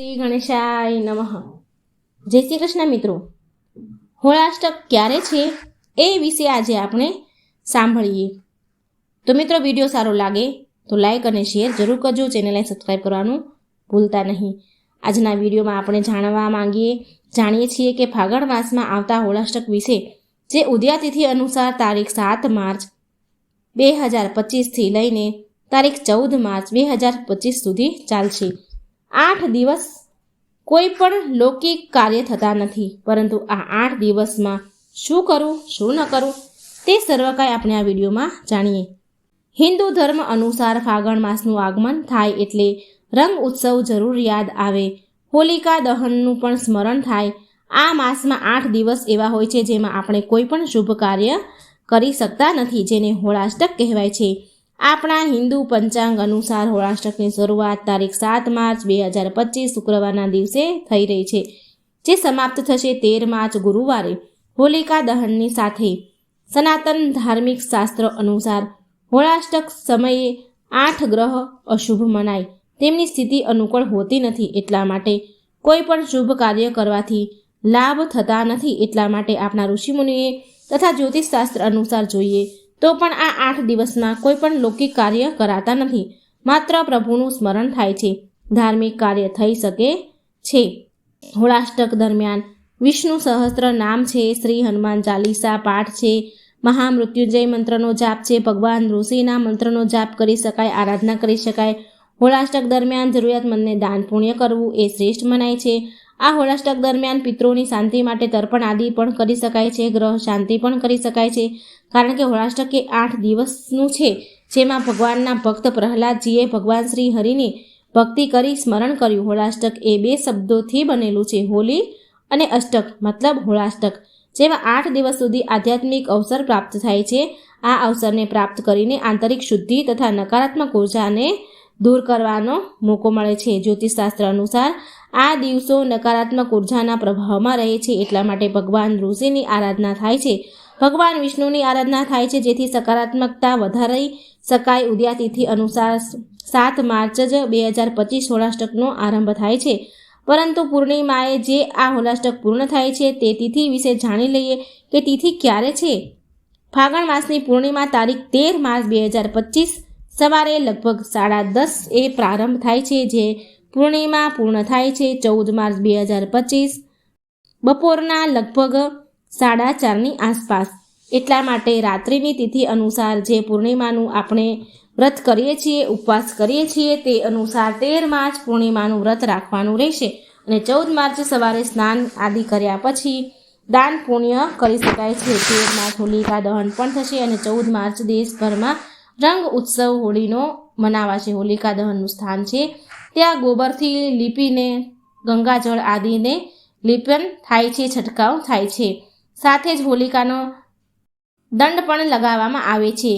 શ્રી ગણેશાય નમઃ. જય શ્રી કૃષ્ણ મિત્રો. હોળાષ્ટક ક્યારે છે એ વિશે આજે આપણે સાંભળીએ. તો મિત્રો વીડિયો સારો લાગે તો લાઈક અને શેર જરૂર કરજો. ચેનલને સબસ્ક્રાઈબ કરવાનું ભૂલતા નહીં. આજના વિડીયોમાં આપણે જાણવા માંગીએ, જાણીએ છીએ કે ફાગણ માસમાં આવતા હોળાષ્ટક વિશે જે ઉદ્યાતિથિ અનુસાર તારીખ સાત માર્ચ બે હજાર પચીસથી લઈને તારીખ ચૌદ માર્ચ બે હજાર પચીસ સુધી ચાલશે. આઠ દિવસ કોઈ પણ લૌકિક કાર્ય થતા નથી, પરંતુ આ આઠ દિવસમાં શું કરવું શું ન કરવું તે સર્વ કાંઈ આપણે આ વિડીયોમાં જાણીએ. હિન્દુ ધર્મ અનુસાર ફાગણ માસનું આગમન થાય એટલે રંગ ઉત્સવ જરૂર યાદ આવે. હોલિકા દહનનું પણ સ્મરણ થાય. આ માસમાં આઠ દિવસ એવા હોય છે જેમાં આપણે કોઈ પણ શુભ કાર્ય કરી શકતા નથી, જેને હોળાષ્ટક કહેવાય છે. આપણા હિન્દુ પંચાંગ અનુસાર હોળાષ્ટકની શરૂઆત તારીખ સાત માર્ચ બે હજાર પચીસ શુક્રવારના દિવસે થઈ રહી છે, જે સમાપ્ત થશે તેર માર્ચ ગુરુવારે. હોલિકા દહનની સાથે સનાતન ધાર્મિક શાસ્ત્ર અનુસાર હોળાષ્ટક સમયે આઠ ગ્રહ અશુભ મનાય. તેમની સ્થિતિ અનુકૂળ હોતી નથી એટલા માટે કોઈ પણ શુભ કાર્ય કરવાથી લાભ થતા નથી એટલા માટે આપણા ઋષિમુનિએ તથા જ્યોતિષશાસ્ત્ર અનુસાર જોઈએ તો પણ આ આઠ દિવસમાં કોઈ પણ લૌકિક કાર્ય કરાતા નથી. માત્ર પ્રભુનું સ્મરણ થાય છે. ધાર્મિક કાર્ય થઈ શકે છે. હોળાષ્ટક દરમિયાન વિષ્ણુ સહસ્ત્ર નામ છે, શ્રી હનુમાન ચાલીસા પાઠ છે, મહામૃત્યુંજય મંત્રનો જાપ છે, ભગવાન ઋષિના મંત્રનો જાપ કરી શકાય, આરાધના કરી શકાય. હોળાષ્ટક દરમિયાન જરૂરિયાતમંદને દાન પુણ્ય કરવું એ શ્રેષ્ઠ મનાય છે. આ હોળાષ્ટક દરમિયાન પિતૃની શાંતિ માટે તર્પણ આદિ પણ કરી શકાય છે, ગ્રહ શાંતિ પણ કરી શકાય છે. કારણ કે હોળાષ્ટક એ આઠ દિવસનું છે, જેમાં ભગવાનના ભક્ત પ્રહલાદજીએ ભગવાન શ્રી હરિની ભક્તિ કરી સ્મરણ કર્યું. હોળાષ્ટક એ બે શબ્દોથી બનેલું છે, હોલી અને અષ્ટક, મતલબ હોળાષ્ટક, જેમાં આઠ દિવસ સુધી આધ્યાત્મિક અવસર પ્રાપ્ત થાય છે. આ અવસરને પ્રાપ્ત કરીને આંતરિક શુદ્ધિ તથા નકારાત્મક ઉર્જાને દૂર કરવાનો મોકો મળે છે. જ્યોતિષશાસ્ત્ર અનુસાર આ દિવસો નકારાત્મક ઉર્જાના પ્રભાવમાં રહે છે. એટલા માટે ભગવાન ઋષિની આરાધના થાય છે. ભગવાન વિષ્ણુની આરાધના થાય છે, જેથી સકારાત્મકતા વધારી શકાય. ઉદ્યાતિથિ અનુસાર સાત માર્ચ જ બે હજાર પચીસ હોળાષ્ટકનો આરંભ થાય છે. પરંતુ પૂર્ણિમાએ જે આ હોલાષ્ટક પૂર્ણ થાય છે, તે તિથિ વિશે જાણી લઈએ કે તિથિ ક્યારે છે? ફાગણ માસની પૂર્ણિમા તારીખ તેર માર્ચ બે હજાર પચીસ સવારે લગભગ સાડા દસ એ પ્રારંભ થાય છે, જે પૂર્ણિમા પૂર્ણ થાય છે ચૌદ માર્ચ બે હજાર પચીસ. બપોરના લગભગ સાડા ચારની આસપાસ. એટલા માટે રાત્રિની તિથિ અનુસાર જે પૂર્ણિમાનું આપણે વ્રત કરીએ છીએ, ઉપવાસ કરીએ છીએ, તે અનુસાર તેર માર્ચ પૂર્ણિમાનું વ્રત રાખવાનું રહેશે. અને ચૌદ માર્ચ સવારે સ્નાન આદિ કર્યા પછી દાન પુણ્ય કરી શકાય છે. તેર માર્ચ હોલિકા દહન પણ થશે અને ચૌદ માર્ચ દેશભરમાં રંગ ઉત્સવ હોળીનો મનાવાશે. હોલિકા દહનનું સ્થાન છે. ત્યાં ગોબરથી લીપીને ગંગાજળ આદિને લીપન થાય છે, છંટકાવ થાય છે. સાથે જ હોલિકાનો દંડ પણ લગાવવામાં આવે છે.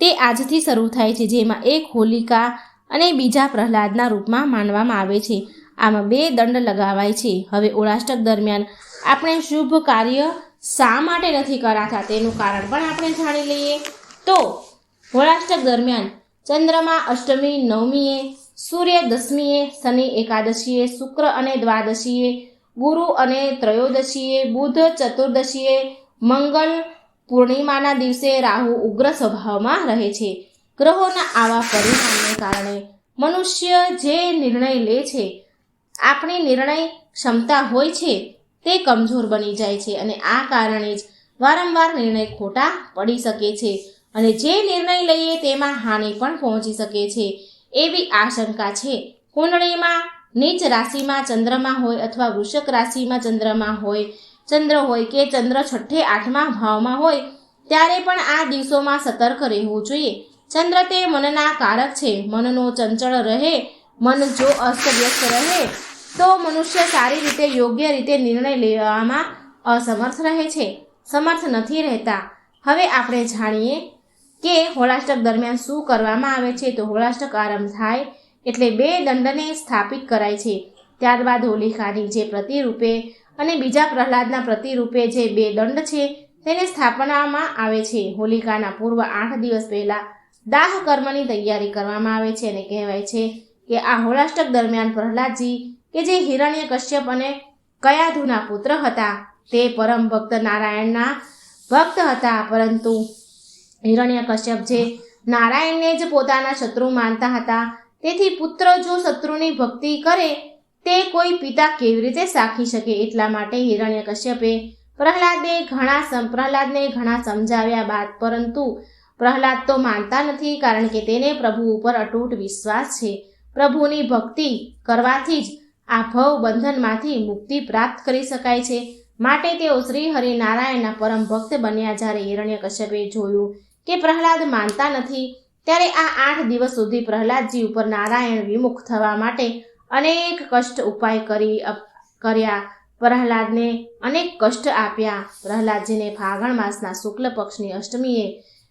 તે આજથી શરૂ થાય છે, જેમાં એક હોલિકા અને બીજા પ્રહલાદના રૂપમાં માનવામાં આવે છે. આમાં બે દંડ લગાવાય છે. હવે ઓળાષ્ટક દરમિયાન આપણે શુભ કાર્ય શા માટે નથી કરાતા તેનું કારણ પણ આપણે જાણી લઈએ. તો હોળાષ્ટક દરમિયાન ચંદ્રમા અષ્ટમી નવમીએ સૂર્ય દસમીએ, શનિ એકાદશીએ, શુક્ર અને દ્વાદશીએ, ગુરુ અને ત્રયોદશીએ, બુધ ચતુર્દશીએ, મંગળ પૂર્ણિમાના દિવસે રાહુ ઉગ્ર સ્વભાવમાં રહે છે. ગ્રહોના આવા પરિણામને કારણે મનુષ્ય જે નિર્ણય લે છે, આપણી નિર્ણય ક્ષમતા હોય છે, તે કમજોર બની જાય છે અને આ કારણે જ વારંવાર નિર્ણય ખોટા પડી શકે છે અને જે નિર્ણય લઈએ તેમાં હાનિ પણ પહોંચી શકે છે. એવી આશંકા છે. કુંડળીમાં નીચ રાશિમાં ચંદ્રમા હોય અથવા વૃષક રાશિમાં ચંદ્રમા હોય, ચંદ્ર હોય કે ચંદ્ર છઠ્ઠે આઠમા ભાવમાં હોય, ત્યારે પણ આ દિવસોમાં સતર્ક રહેવું જોઈએ. ચંદ્ર તે મનના કારક છે. મનનો ચંચળ રહે, મન જો અસ્તવ્યસ્ત રહે, તો મનુષ્ય સારી રીતે યોગ્ય રીતે નિર્ણય લેવામાં અસમર્થ રહે છે. સમર્થ નથી રહેતા. હવે આપણે જાણીએ કે હોળાષ્ટક દરમિયાન શું કરવામાં આવે છે તો હોળાષ્ટક આરંભ થાય એટલે બે દંડને સ્થાપિત કરાય છે. ત્યારબાદ હોલિકાની જે પ્રતિરૂપે અને બીજા પ્રહલાદના પ્રતિરૂપે જે બે દંડ છે તેને સ્થાપનામાં આવે છે. હોલિકાના પૂર્વ આઠ દિવસ પહેલાં દાહ કર્મની તૈયારી કરવામાં આવે છે અને કહેવાય છે કે આ હોળાષ્ટક દરમિયાન પ્રહલાદજી કે જે હિરણ્ય કશ્યપ અને કયાધુના પુત્ર હતા તે પરમ ભક્ત નારાયણના ભક્ત હતા. પરંતુ હિરણ્ય કશ્યપ જે નારાયણને જ પોતાના શત્રુ માનતા હતા. તેથી પુત્ર જો શત્રુની ભક્તિ કરે, તે કોઈ પિતા કેવી રીતે સાખી શકે? એટલા માટે હિરણ્ય કશ્યપે પ્રહલાદે ઘણા પ્રહલાદને ઘણા સમજાવ્યા બાદ, પરંતુ પ્રહલાદ તો માનતા નથી, કારણ કે તેને પ્રભુ ઉપર અટૂટ વિશ્વાસ છે. પ્રભુની ભક્તિ કરવાથી જ આ ભવ બંધનમાંથી મુક્તિ પ્રાપ્ત કરી શકાય છે. માટે તેઓ શ્રી હરિનારાયણના પરમ ભક્ત બન્યા જ્યારે હિરણ્ય કશ્યપે જોયું કે પ્રહલાદ માનતા નથી, ત્યારે આ આઠ દિવસ સુધી પ્રહલાદજી ઉપર નારાયણ વિમુખ થવા માટે અનેક કષ્ટ ઉપાય કરી કર્યા. પ્રહલાદને અનેક કષ્ટ આપ્યા. પ્રહલાદજીને ફાગણ માસના શુક્લ પક્ષની અષ્ટમીએ,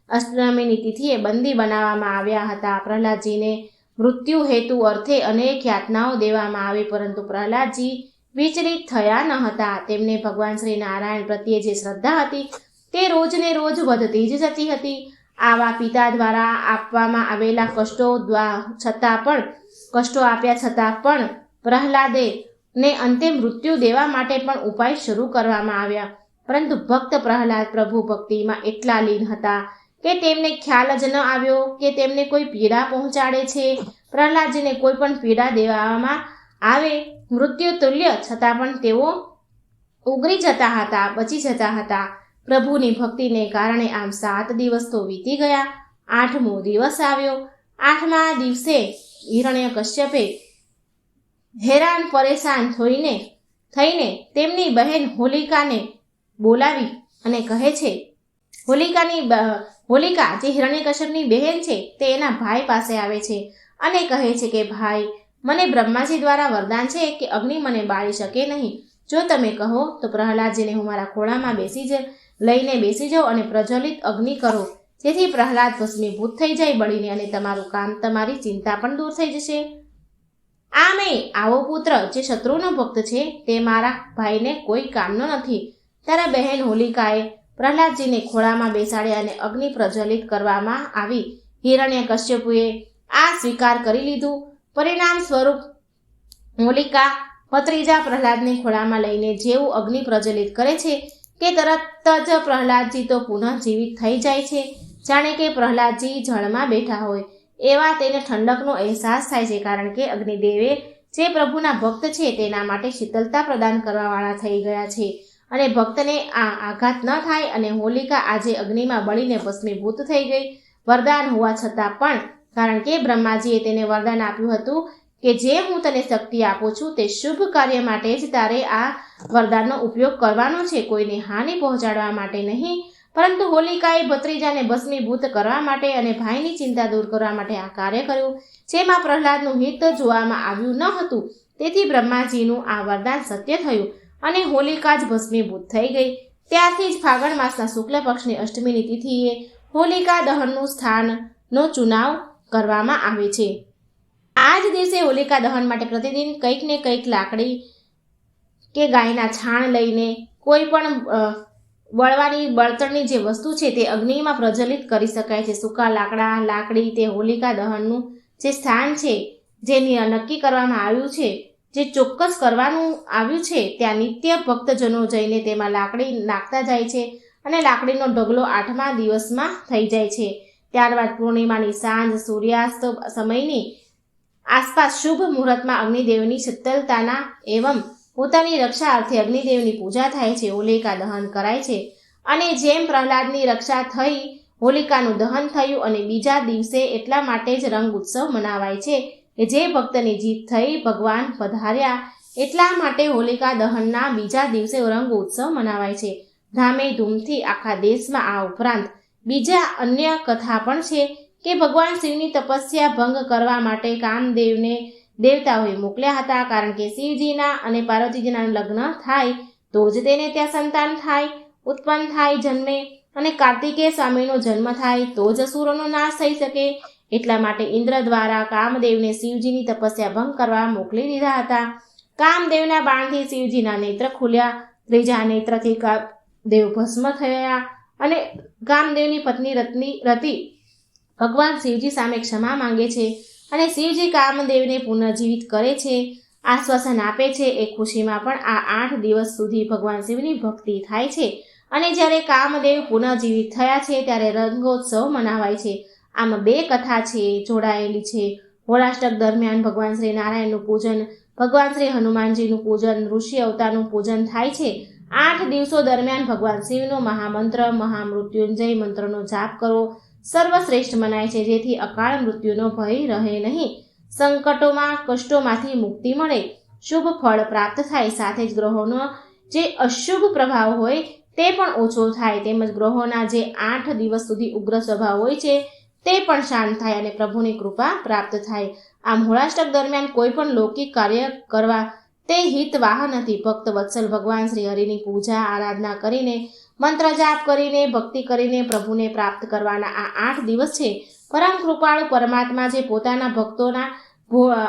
અષ્ટમીની તિથિએ બંદી બનાવવામાં આવ્યા હતા. પ્રહલાદજીને મૃત્યુ હેતુ અર્થે અનેક યાતનાઓ દેવામાં આવી, પરંતુ પ્રહલાદજી વિચલિત થયા ન હતા. તેમને ભગવાન શ્રી નારાયણ પ્રત્યે જે શ્રદ્ધા હતી તે રોજને રોજ વધતી જ જતી હતી. આવા પિતા દ્વારા આપવામાં આવેલા કષ્ટો છતાં પણ, કષ્ટો આપ્યા છતાં પણ પ્રહલાદે ને અંતે મૃત્યુ દેવા માટે પણ ઉપાય શરૂ કરવામાં આવ્યા. પરંતુ ભક્ત પ્રહલાદ પ્રભુ ભક્તિમાં એટલા લીન હતા કે તેમને ખ્યાલ જ ન આવ્યો કે તેમને કોઈ પીડા પહોંચાડે છે. પ્રહલાદજીને કોઈ પણ પીડા દેવામાં આવે, મૃત્યુ તુલ્ય છતાં પણ તેઓ ઉગરી જતા હતા, બચી જતા હતા. પ્રભુની ભક્તિને કારણે આમ સાત દિવસ તો વીતી ગયા, આઠમો દિવસ આવ્યો. આઠમા દિવસે હિરણ્ય કશ્યપે હેરાન પરેશાન થઈને થઈને તેમની બહેન હોલિકાને બોલાવી અને કહે છે, હોલિકાની હોલિકા જે હિરણ્યકશ્યપની બહેન છે, તે એના ભાઈ પાસે આવે છે અને કહે છે કે, ભાઈ, મને બ્રહ્માજી દ્વારા વરદાન છે કે અગ્નિ મને બાળી શકે નહીં. જો તમે કહો તો પ્રહલાદજીને હું મારા ખોળામાં બેસી જ લઈને બેસી જાઓ અને પ્રજ્વલિત અગ્નિ કરો. જેથી પ્રહલાદ ભસ્મીભૂત થઈ જાય બળીને અને તમારું કામ, તમારી ચિંતા પણ દૂર થઈ જશે. આ મેં આવો પુત્ર, જે શત્રુનો ભક્ત છે, તે મારા ભાઈને કોઈ કામનો નથી. તારા બહેન હોલિકાએ પ્રહલાદજીને ખોળામાં બેસાડ્યા અને અગ્નિ પ્રજ્વલિત કરવામાં આવી. હિરણ્ય કશ્યપુએ આ સ્વીકાર કરી લીધું. પરિણામ સ્વરૂપ હોલિકા, ભત્રીજા પ્રહલાદને ખોળામાં લઈને જેવું અગ્નિ પ્રજ્વલિત કરે છે કે તરત જ પ્રહલાદજી તો પુનઃ જીવિત થઈ જાય છે. જાણે કે પ્રહલાદજી જળમાં બેઠા હોય. એવા તેને ઠંડકનો અહેસાસ થાય છે કારણ કે અગ્નિદેવે જે પ્રભુના ભક્ત છે તેના માટે શીતલતા પ્રદાન કરવાવાળા થઈ ગયા છે. અને ભક્તને આ આઘાત ન થાય અને હોલિકા આજે અગ્નિમાં બળીને ભસ્મીભૂત થઈ ગઈ. વરદાન હોવા છતાં પણ, કારણ કે બ્રહ્માજીએ તેને વરદાન આપ્યું હતું કે જે હું તને શક્તિ આપું છું તે શુભ કાર્ય માટે જ તારે આ વરદાનનો ઉપયોગ કરવાનો છે. કોઈને હાનિ પહોંચાડવા માટે નહીં, પરંતુ હોલિકાએ ભત્રીજાને ભસ્મીભૂત કરવા માટે અને ભાઈની ચિંતા દૂર કરવા માટે આ કાર્ય કર્યું, જેમાં પ્રહલાદનું હિત જોવામાં આવ્યું ન હતું. તેથી બ્રહ્માજીનું આ વરદાન સત્ય થયું અને હોલિકા જ ભસ્મીભૂત થઈ ગઈ. ત્યારથી જ ફાગણ માસના શુક્લ પક્ષની અષ્ટમીની તિથિએ હોલિકા દહનનું સ્થાનનો ચુનાવ કરવામાં આવે છે. આ જ દિવસે હોલિકા દહન માટે પ્રતિદિન કંઈક ને કંઈક લાકડી કે ગાયના છાણ લઈને કોઈ પણ બળવાની, બળતણની જે વસ્તુ છે તે અગ્નિમાં પ્રજ્વલિત કરી શકાય છે. સૂકા લાકડા, લાકડી તે હોલિકા દહનનું જે સ્થાન છે, જેની નક્કી કરવામાં આવ્યું છે, જે ચોક્કસ કરવાનું આવ્યું છે, ત્યાં નિત્ય ભક્તજનો જઈને તેમાં લાકડી નાખતા જાય છે અને લાકડીનો ઢગલો આઠમા દિવસમાં થઈ જાય છે. ત્યારબાદ પૂર્ણિમાની સાંજ, સૂર્યાસ્ત સમયની આસપાસ શુભ મુહૂર્તમાં અગ્નિદેવની શીતલતાના એવમ પોતાની રક્ષા અર્થે અગ્નિદેવની પૂજા થાય છે, હોલિકા દહન કરાય છે અને જેમ પ્રહલાદની રક્ષા થઈ, હોલિકાનું દહન થયું અને બીજા દિવસે એટલા માટે જ રંગ ઉત્સવ મનાવાય છે કે જે ભક્તની જીત થઈ, ભગવાન પધાર્યા એટલા માટે હોલિકા દહનના બીજા દિવસે રંગ ઉત્સવ મનાવાય છે. ધામે ધૂમથી આખા દેશમાં આ ઉપરાંત બીજા અન્ય કથા પણ છે. કે ભગવાન શિવની તપસ્યા ભંગ કરવા માટે કામદેવને દેવતાઓએ મોકલ્યા હતા. કારણ કે શિવજીના અને પાર્વતીજીના લગ્ન થાય તો જ તેને ત્યાં સંતાન થાય, ઉત્પન્ન થાય જન્મે અને કાર્તિકેય સ્વામીનો જન્મ થાય તો જ અસુરોનો નાશ થઈ શકે. એટલા માટે ઇન્દ્ર દ્વારા કામદેવને શિવજીની તપસ્યા ભંગ કરવા મોકલી દીધા હતા. કામદેવના બાણથી શિવજીના નેત્ર ખુલ્યા, ત્રીજા નેત્રથી દેવ ભસ્મ થયા અને કામદેવની પત્ની રત્ની, રતિ ભગવાન શિવજી સામે ક્ષમા માંગે છે અને શિવજી કામદેવને પુનર્જીવિત કરે છે, આશ્વાસન આપે છે, એ ખુશીમાં પણ આ આઠ દિવસ સુધી ભગવાન શિવની ભક્તિ થાય છે અને જ્યારે કામદેવ પુનઃજીવિત થયા છે ત્યારે રંગોત્સવ મનાવાય છે. આમ બે કથા છે જોડાયેલી છે. હોળાષ્ટક દરમિયાન ભગવાન શ્રી નારાયણનું પૂજન, ભગવાન શ્રી હનુમાનજીનું પૂજન, ઋષિ અવતારનું પૂજન થાય છે. આઠ દિવસો દરમિયાન ભગવાન શિવનો મહામંત્ર, મહામૃત્યુંજય મંત્રનો જાપ કરવો સર્વશ્રેષ્ઠ મનાય છે, જેથી અકાળ મૃત્યુનો ભય રહે નહીં. સંકટોમાં, કષ્ટોમાંથી મુક્તિ મળે. શુભ ફળ પ્રાપ્ત થાય સાથે જ ગ્રહોનો જે અશુભ પ્રભાવ હોય તે પણ ઓછો થાય. તેમજ ગ્રહોના જે આઠ દિવસ સુધી ઉગ્ર સ્વભાવ હોય છે તે પણ શાંત થાય અને પ્રભુની કૃપા પ્રાપ્ત થાય. આમ હોળાષ્ટક દરમિયાન કોઈ પણ લૌકિક કાર્ય કરવા તે હિતવાહ નથી ભક્ત વત્સલ ભગવાન શ્રી હરિની પૂજા, આરાધના કરીને મંત્ર જાપ કરીને, ભક્તિ કરીને પ્રભુને પ્રાપ્ત કરવાના આ આઠ દિવસ છે. પરમ કૃપાળુ પરમાત્મા જે પોતાના ભક્તોના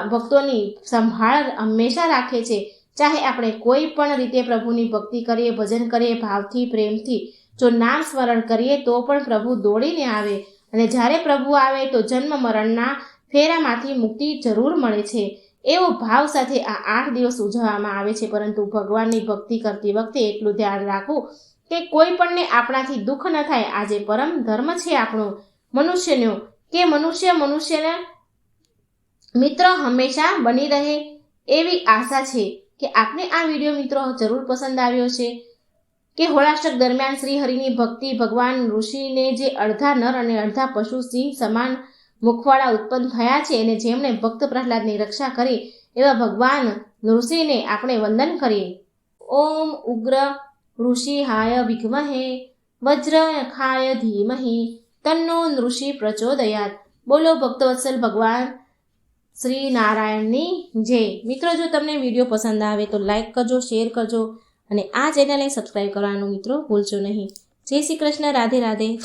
ભક્તોની સંભાળ હંમેશા રાખે છે. ચાહે આપણે કોઈ પણ રીતે પ્રભુની ભક્તિ કરીએ, ભજન કરીએ, ભાવથી, પ્રેમથી, જો નામ સ્મરણ કરીએ, તો પણ પ્રભુ દોડીને આવે. અને જ્યારે પ્રભુ આવે, તો જન્મ મરણના ફેરામાંથી મુક્તિ જરૂર મળે છે. એવો ભાવ સાથે આ આઠ દિવસ ઉજવવામાં આવે છે. પરંતુ ભગવાનની ભક્તિ કરતી વખતે એટલું ધ્યાન રાખવું કે કોઈ પણને આપણાથી દુઃખ ન થાય, આજે પરમ ધર્મ છે આપણો, મનુષ્યનો, કે મનુષ્ય મનુષ્યના મિત્ર હંમેશા બની રહે એવી આશા છે કે આપને આ વીડિયો મિત્રો જરૂર પસંદ આવ્યો છે કે હોળાષ્ટક દરમિયાન શ્રી હરિની ભક્તિ ભગવાન ઋષિને જે અડધા નર અને અડધા પશુ સિંહ સમાન મુખવાળા ઉત્પન્ન થયા છે અને જેમણે ભક્ત પ્રહલાદની રક્ષા કરી, એવા ભગવાન ઋષિને આપણે વંદન કરીએ. ઓમ ઉગ્ર ઋષિહાય વિઘ્મહે વજ્રખાય ધીમહિ, તન્નો નૃષિ પ્રચોદયાત. બોલો ભક્તવત્સલ ભગવાન શ્રી નારાયણની જય. મિત્રો, જો તમને વીડિયો પસંદ આવે તો લાઈક કરજો, શેર કરજો અને આ ચેનલને સબસ્ક્રાઈબ કરવાનું મિત્રો ભૂલશો નહીં. જય શ્રી કૃષ્ણ, રાધે રાધે.